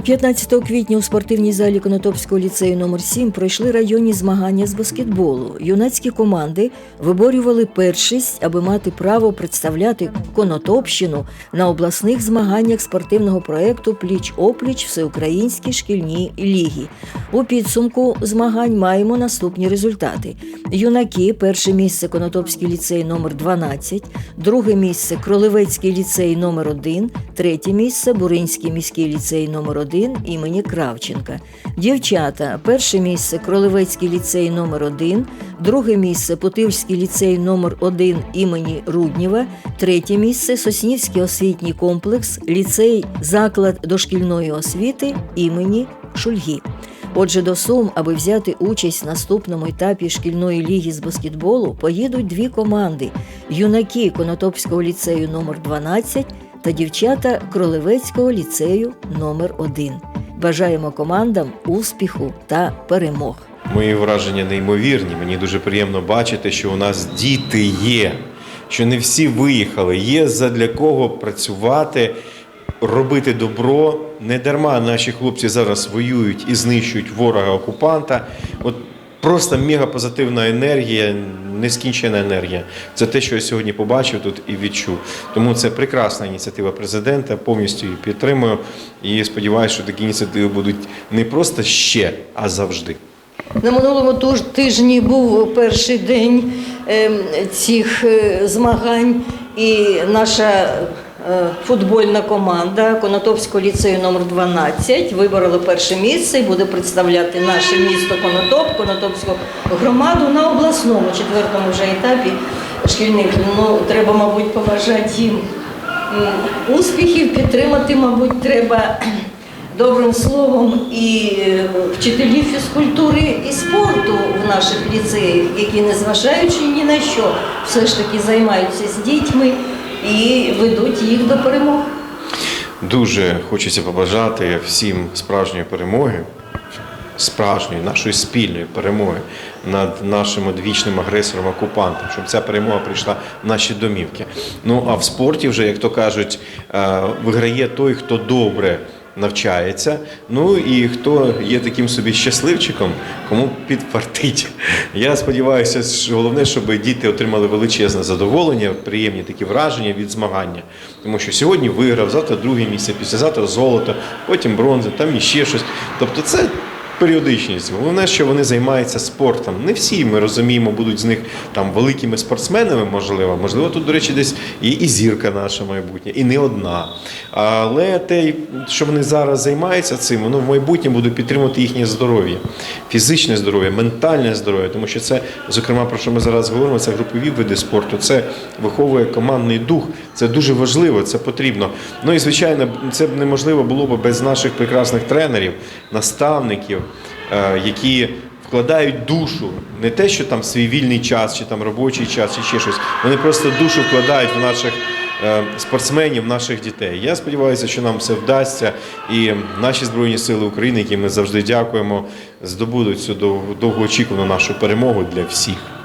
15 квітня у спортивній залі Конотопського ліцею номер 7 пройшли районні змагання з баскетболу. Юнацькі команди виборювали першість, аби мати право представляти Конотопщину на обласних змаганнях спортивного проєкту Пліч опліч Всеукраїнські шкільні ліги. У підсумку змагань маємо наступні результати: юнаки перше місце Конотопський ліцей номер 12, друге місце Кролевецький ліцей номер 1, третє місце Буринський міський ліцей номер 1 імені Кравченка. Дівчата перше місце Кролевецький ліцей номер 1, друге місце Путивський ліцей номер 1 імені Руднєва, третє місце Соснівський освітній комплекс, ліцей заклад дошкільної освіти імені Шульги. Отже, до Сум, аби взяти участь в наступному етапі шкільної ліги з баскетболу, поїдуть дві команди: юнаки Конотопського ліцею номер 12 та дівчата Кролевецького ліцею номер 1 Бажаємо командам успіху та перемог. Мої враження неймовірні. Мені дуже приємно бачити, що у нас діти є, що не всі виїхали. Є задля кого працювати, робити добро. Не дарма наші хлопці зараз воюють і знищують ворога окупанта. От просто мегапозитивна енергія, нескінчена енергія. Це те, що я сьогодні побачив тут і відчув. Тому це прекрасна ініціатива президента. Повністю її підтримую. І сподіваюся, що такі ініціативи будуть не просто ще, а завжди. На минулому тижні був перший день ем, цих е, змагань, і наша футбольна команда Конотопського ліцею номер 12 виборола перше місце і буде представляти наше місто Конотоп, Конотопську громаду на обласному четвертому вже етапі шкільних. Ну, треба, мабуть, побажати їм успіхів, підтримати, мабуть, треба добрим словом і е, вчителів фізкультури і спорту в наших ліцеях, які, незважаючи ні на що, все ж таки займаються з дітьми і ведуть їх до перемог. Дуже хочеться побажати всім справжньої перемоги, справжньої нашої спільної перемоги над нашим одвічним агресором окупантом, щоб ця перемога прийшла в наші домівки. Ну а в спорті, вже як то кажуть, е, виграє той, хто добре. Навчається, ну і хто є таким собі щасливчиком, кому підфартить. Я сподіваюся, що головне, щоб діти отримали величезне задоволення, приємні такі враження від змагання. Тому що сьогодні виграв, завтра друге місце, післязавтра золото, потім бронза, там іще щось. Тобто це періодичність. Головне, що вони займаються спортом. Не всі ми розуміємо, будуть з них там великими спортсменами, можливо. Можливо, тут, до речі, десь є і зірка наша майбутня, і не одна. Але те, що вони зараз займаються цим, воно в майбутньому буде підтримувати їхнє здоров'я, фізичне здоров'я, ментальне здоров'я, тому що це, зокрема, про що ми зараз говоримо, це групові види спорту, це виховує командний дух. Це дуже важливо, це потрібно. Ну і звичайно, це б неможливо було б без наших прекрасних тренерів, наставників, е, які вкладають душу, не те, що там свій вільний час, чи там робочий час, чи ще щось. Вони просто душу вкладають в наших е, спортсменів, наших дітей. Я сподіваюся, що нам все вдасться, і наші збройні сили України, які ми завжди дякуємо, здобудуть цю дов- довгоочікувану нашу перемогу для всіх.